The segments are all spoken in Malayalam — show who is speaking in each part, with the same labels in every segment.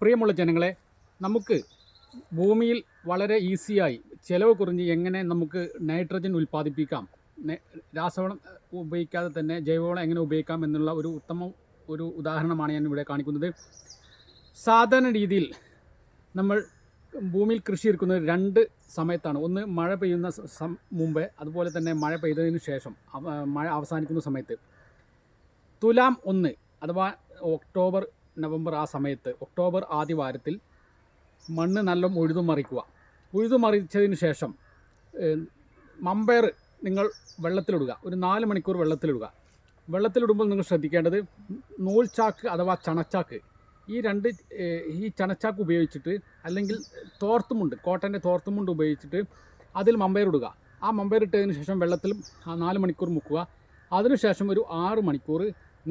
Speaker 1: പ്രിയമുള്ള ജനങ്ങളെ നമുക്ക് ഭൂമിയിൽ വളരെ ഈസിയായി ചിലവ് കുറഞ്ഞ് എങ്ങനെ നമുക്ക് നൈട്രജൻ ഉൽപ്പാദിപ്പിക്കാം രാസവളം ഉപയോഗിക്കാതെ തന്നെ ജൈവവളം എങ്ങനെ ഉപയോഗിക്കാം എന്നുള്ള ഒരു ഉത്തമ ഒരു ഉദാഹരണമാണ് ഞാൻ ഇവിടെ കാണിക്കുന്നത്. സാധാരണ രീതിയിൽ നമ്മൾ ഭൂമിയിൽ കൃഷി ഇരിക്കുന്നത് രണ്ട് സമയത്താണ്. ഒന്ന് മഴ പെയ്യുന്ന മുമ്പേ അതുപോലെ തന്നെ മഴ പെയ്തതിന് ശേഷം മഴ അവസാനിക്കുന്ന സമയത്ത്. തുലാം ഒന്ന് അഥവാ ഒക്ടോബർ നവംബർ ആ സമയത്ത് ഒക്ടോബർ ആദ്യ വാരത്തിൽ മണ്ണ് നല്ല ഉഴുതുമറിക്കുക ഉഴുതുമറിച്ചതിന് ശേഷം മമ്പയർ നിങ്ങൾ വെള്ളത്തിലിടുക. ഒരു നാല് മണിക്കൂർ വെള്ളത്തിലിടുക. വെള്ളത്തിലിടുമ്പോൾ നിങ്ങൾ ശ്രദ്ധിക്കേണ്ടത് നൂൽ ചാക്ക് അഥവാ ചണച്ചാക്ക്. ഈ രണ്ട് ഈ ചണച്ചാക്ക് ഉപയോഗിച്ചിട്ട് അല്ലെങ്കിൽ തോർത്തുമുണ്ട് കോട്ടന്റെ തോർത്തുമുണ്ട് ഉപയോഗിച്ചിട്ട് അതിൽ മമ്പയർ ഇടുക. ആ മമ്പയർ ഇട്ടതിന് ശേഷം വെള്ളത്തിൽ നാല് മണിക്കൂർ മുക്കുക. അതിനുശേഷം ഒരു ആറ് മണിക്കൂർ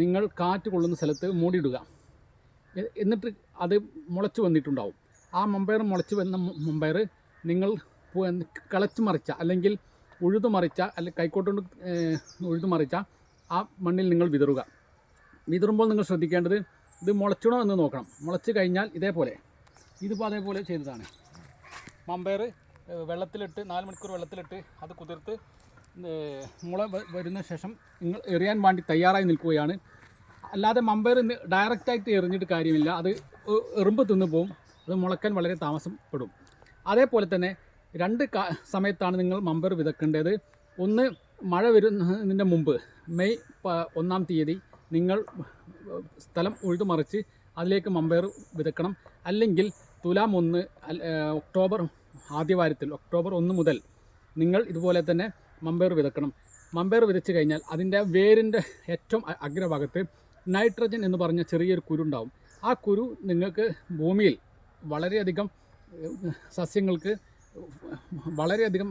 Speaker 1: നിങ്ങൾ കാറ്റ് കൊള്ളുന്ന സ്ഥലത്ത് മൂടിയിടുക. എന്നിട്ട് അത് മുളച്ച് വന്നിട്ടുണ്ടാവും. ആ മമ്പയർ മുളച്ച് വന്ന മമ്പയർ നിങ്ങൾ കളച്ച് മറിച്ച അല്ലെങ്കിൽ ഉഴുതു മറിച്ച അല്ലെ കൈക്കോട്ടുകൊണ്ട് കൊണ്ട് ഉഴുതു മറിച്ച ആ മണ്ണിൽ നിങ്ങൾ വിതറുക. വിതറുമ്പോൾ നിങ്ങൾ ശ്രദ്ധിക്കേണ്ടത് ഇത് മുളച്ചണോ എന്ന് നോക്കണം. മുളച്ച് കഴിഞ്ഞാൽ ഇതേപോലെ. ഇതിപ്പോൾ അതേപോലെ ചെയ്തതാണ്. മമ്പയർ വെള്ളത്തിലിട്ട് നാല് മണിക്കൂർ വെള്ളത്തിലിട്ട് അത് കുതിർത്ത് മുള വരുന്ന ശേഷം നിങ്ങൾ എറിയാൻ വേണ്ടി തയ്യാറായി നിൽക്കുകയാണ്. അല്ലാതെ മമ്പയർ ഡയറക്റ്റായിട്ട് എറിഞ്ഞിട്ട് കാര്യമില്ല. അത് എറുമ്പ് തിന്ന് പോകും അത് മുളക്കാൻ വളരെ താമസപ്പെടും. അതേപോലെ തന്നെ രണ്ട് സമയത്താണ് നിങ്ങൾ മമ്പയർ വിതക്കേണ്ടത്. ഒന്ന് മഴ വരുന്നതിന്റെ മുമ്പ് മെയ് ഒന്നാം തീയതി നിങ്ങൾ സ്ഥലം ഉഴുതുമറിച്ച് അതിലേക്ക് മമ്പയർ വിതക്കണം. അല്ലെങ്കിൽ തുലാം ഒന്ന് ഒക്ടോബർ ആദ്യവാരത്തിൽ ഒക്ടോബർ ഒന്ന് മുതൽ നിങ്ങൾ ഇതുപോലെ തന്നെ മമ്പയർ വിതക്കണം. മമ്പയർ വിതച്ച് കഴിഞ്ഞാൽ അതിന്റെ വേരിന്റെ ഏറ്റവും അഗ്രഭാഗത്ത് നൈട്രജൻ എന്ന് പറഞ്ഞ ചെറിയൊരു കുരുണ്ടാവും. ആ കുരു നിങ്ങൾക്ക് ഭൂമിയിൽ വളരെയധികം സസ്യങ്ങൾക്ക് വളരെയധികം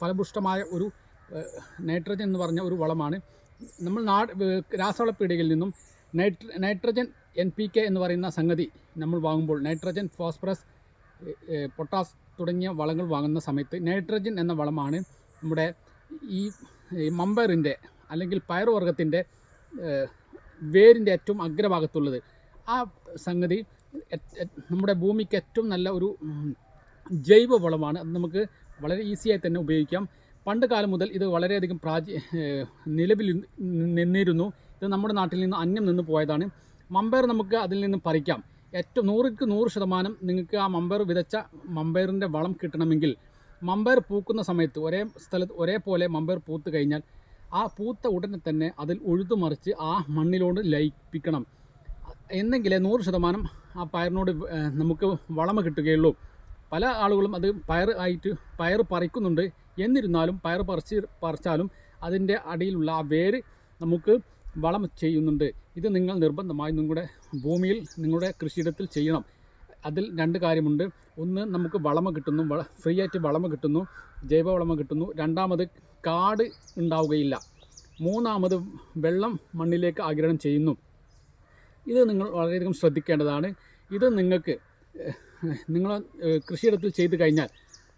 Speaker 1: ഫലപുഷ്ടമായ ഒരു നൈട്രജൻ എന്ന് പറഞ്ഞ ഒരു വളമാണ്. നമ്മൾ നാട് രാസവളപ്പീടികയിൽ നിന്നും നൈട്ര നൈട്രജൻ എൻ പി കെ എന്ന് പറയുന്ന സംഗതി നമ്മൾ വാങ്ങുമ്പോൾ നൈട്രജൻ ഫോസ്ഫറസ് പൊട്ടാസ് തുടങ്ങിയ വളങ്ങൾ വാങ്ങുന്ന സമയത്ത് നൈട്രജൻ എന്ന വളമാണ് നമ്മുടെ ഈ മമ്പറിന്റെ അല്ലെങ്കിൽ പയറുവർഗത്തിന്റെ വേരിന്റെ ഏറ്റവും അഗ്രഭാഗത്തുള്ളത്. ആ സംഗതി നമ്മുടെ ഭൂമിക്ക് ഏറ്റവും നല്ല ഒരു ജൈവ വളമാണ് അത് നമുക്ക് വളരെ ഈസിയായി തന്നെ ഉപയോഗിക്കാം. പണ്ട് കാലം മുതൽ ഇത് വളരെയധികം പ്രാചീ നിലവിൽ നിന്നിരുന്നു. ഇത് നമ്മുടെ നാട്ടിൽ നിന്ന് അന്യം നിന്ന് പോയതാണ്. മമ്പയർ നമുക്ക് അതിൽ നിന്ന് പറിക്കാം. ഏറ്റവും നൂറിക്ക് നൂറ് ശതമാനം നിങ്ങൾക്ക് ആ മമ്പയർ വിതച്ച മമ്പയറിന്റെ വളം കിട്ടണമെങ്കിൽ മമ്പയർ പൂക്കുന്ന സമയത്ത് ഒരേ സ്ഥലത്ത് ഒരേപോലെ മമ്പയർ പൂത്ത് കഴിഞ്ഞാൽ ആ പൂത്ത ഉടനെ തന്നെ അതിൽ ഉഴുതുമറിച്ച് ആ മണ്ണിലോട് ലയിപ്പിക്കണം. എന്നെങ്കിലേ നൂറ് ശതമാനം ആ പയറിനോട് നമുക്ക് വളമ കിട്ടുകയുള്ളൂ. പല ആളുകളും അത് പയർ ആയിട്ട് പയർ പറിക്കുന്നുണ്ട്. എന്നിരുന്നാലും പയർ പറിച്ച് പറിച്ചാലും അതിന്റെ അടിയിലുള്ള ആ വേര് നമുക്ക് വളം ചെയ്യുന്നുണ്ട്. ഇത് നിങ്ങൾ നിർബന്ധമായി നിങ്ങളുടെ ഭൂമിയിൽ നിങ്ങളുടെ കൃഷിയിടത്തിൽ ചെയ്യണം. അതിൽ രണ്ട് കാര്യമുണ്ട്. ഒന്ന് നമുക്ക് വളമ കിട്ടുന്നു ഫ്രീ ആയിട്ട് വളമ കിട്ടുന്നു ജൈവ വളമ കിട്ടുന്നു. രണ്ടാമത് കാട് ഉണ്ടാവുകയില്ല. മൂന്നാമത് വെള്ളം മണ്ണിലേക്ക് ആഗിരണം ചെയ്യുന്നു. ഇത് നിങ്ങൾ വളരെയധികം ശ്രദ്ധിക്കേണ്ടതാണ്. ഇത് നിങ്ങൾക്ക് നിങ്ങൾ കൃഷിയിടത്തിൽ ചെയ്തു കഴിഞ്ഞാൽ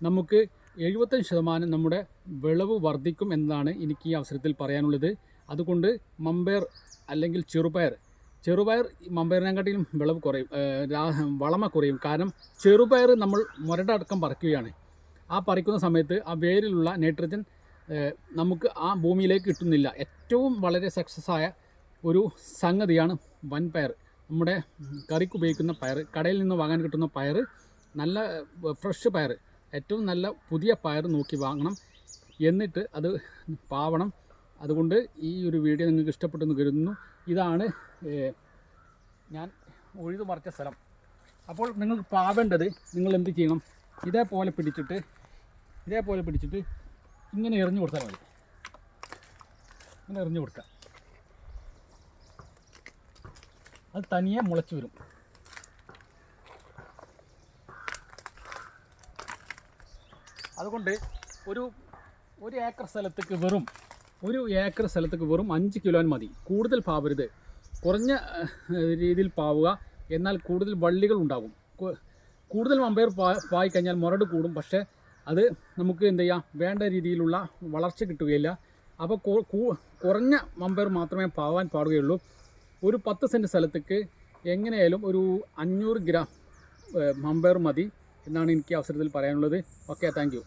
Speaker 1: നമുക്ക് എഴുപത്തഞ്ച് ശതമാനം നമ്മുടെ വിളവ് വർദ്ധിക്കും എന്നതാണ് എനിക്ക് ഈ അവസരത്തിൽ പറയാനുള്ളത്. അതുകൊണ്ട് മമ്പയർ അല്ലെങ്കിൽ ചെറുപയർ ചെറുപയർ മമ്പയറിനെക്കാട്ടിലും വിളവ് കുറയും വളമ കുറയും. കാരണം ചെറുപയർ നമ്മൾ മുരടടക്കം പറിക്കുകയാണ്. ആ പറിക്കുന്ന സമയത്ത് ആ വേരിലുള്ള നൈട്രജൻ നമുക്ക് ആ ഭൂമിയിലേക്ക് കിട്ടുന്നില്ല. ഏറ്റവും വളരെ സക്സസ് ആയ ഒരു സംഗതിയാണ് വൻപയർ. നമ്മുടെ കറിക്ക് ഉപയോഗിക്കുന്ന പയർ കടയിൽ നിന്ന് വാങ്ങാൻ കിട്ടുന്ന പയർ നല്ല ഫ്രഷ് പയർ ഏറ്റവും നല്ല പുതിയ പയർ നോക്കി വാങ്ങണം എന്നിട്ട് അത് പാവണം. അതുകൊണ്ട് ഈ ഒരു വീഡിയോ നിങ്ങൾക്ക് ഇഷ്ടപ്പെട്ടെന്ന് കരുതുന്നു. ഇതാണ് ഞാൻ ഒഴുതു മറിച്ച സ്ഥലം. അപ്പോൾ നിങ്ങൾക്ക് പാവേണ്ടത് നിങ്ങൾ എന്ത് ചെയ്യണം? ഇതേപോലെ പിടിച്ചിട്ട് ഇതേപോലെ പിടിച്ചിട്ട് ഇങ്ങനെ എറിഞ്ഞു കൊടുത്താൽ മതി. ഇങ്ങനെ എറിഞ്ഞു കൊടുക്കുക അത് തനിയെ മുളച്ചു വരും. അതുകൊണ്ട് ഒരു ഒരു ഏക്കർ സ്ഥലത്തേക്ക് വെറും ഒരു ഏക്കർ സ്ഥലത്തേക്ക് വെറും അഞ്ച് കിലോൻ മതി. കൂടുതൽ പാവരുത് കുറഞ്ഞ രീതിയിൽ പാവുക. എന്നാൽ കൂടുതൽ വള്ളികൾ ഉണ്ടാകും കൂടുതൽ മമ്പയർ പാ പായിക്കഴിഞ്ഞാൽ മുരട് കൂടും. പക്ഷേ അത് നമുക്ക് എന്ത് ചെയ്യാം? വേണ്ട രീതിയിലുള്ള വളർച്ച കിട്ടുകയില്ല. അപ്പോൾ കുറഞ്ഞ മമ്പയർ മാത്രമേ പാവാൻ പാടുകയുള്ളൂ. ഒരു പത്ത് സെന്റ് സ്ഥലത്തേക്ക് എങ്ങനെയായാലും ഒരു അഞ്ഞൂറ് ഗ്രാം മമ്പയർ മതി എന്നാണ് എനിക്ക് അവസരത്തിൽ പറയാനുള്ളത്. Okay thank